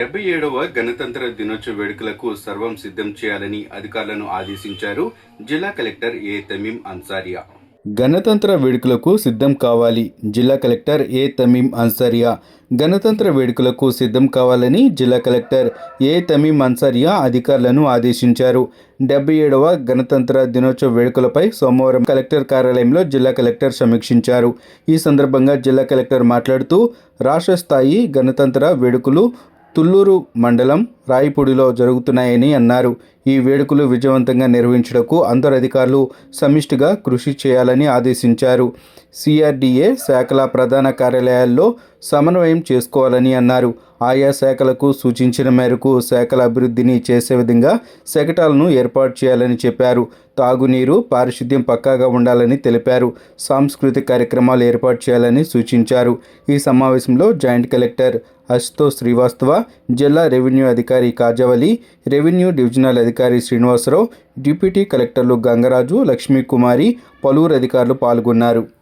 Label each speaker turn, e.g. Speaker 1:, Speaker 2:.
Speaker 1: డెబ్బై ఏడవ గణతంత్ర దినోత్సవ వేడుకలకు సర్వం సిద్ధం చేయాలని అధికారులను ఆదేశించారు జిల్లా కలెక్టర్ ఏ తమీం అన్సారియా. గణతంత్ర వేడుకలకు సిద్ధం కావాలి జిల్లా కలెక్టర్ ఏ తమీం అన్సారియా. గణతంత్ర వేడుకలకు సిద్ధం కావాలని జిల్లా కలెక్టర్ ఏ తమీం అన్సారియా అధికారులను ఆదేశించారు. డెబ్బై ఏడవ గణతంత్ర దినోత్సవ వేడుకలపై సోమవారం కలెక్టర్ కార్యాలయంలో జిల్లా కలెక్టర్ సమీక్షించారు. ఈ సందర్భంగా జిల్లా కలెక్టర్ మాట్లాడుతూ రాష్ట్ర స్థాయి గణతంత్ర వేడుకలు తుళ్ళూరు మండలం రాయిపూడిలో జరుగుతున్నాయని అన్నారు. ఈ వేడుకలు విజయవంతంగా నిర్వహించుటకు అందరు అధికారులు సమిష్టిగా కృషి చేయాలని ఆదేశించారు. సిఆర్డీఏ శాఖల ప్రధాన కార్యాలయాల్లో సమన్వయం చేసుకోవాలని అన్నారు. ఆయా శాఖలకు సూచించిన మేరకు శాఖల అభివృద్ధిని చేసే విధంగా శకటాలను ఏర్పాటు చేయాలని చెప్పారు. తాగునీరు పారిశుద్ధ్యం పక్కాగా ఉండాలని తెలిపారు. సాంస్కృతిక కార్యక్రమాలు ఏర్పాటు చేయాలని సూచించారు. ఈ సమావేశంలో జాయింట్ కలెక్టర్ అశుతో శ్రీవాస్తవ జిల్లా రెవెన్యూ అధికారి కాజవలి రెవెన్యూ డివిజనల్ అధికారి శ్రీనివాసరావు డిప్యూటీ కలెక్టర్లు గంగరాజు లక్ష్మీకుమారి పలువురు అధికారులు పాల్గొన్నారు.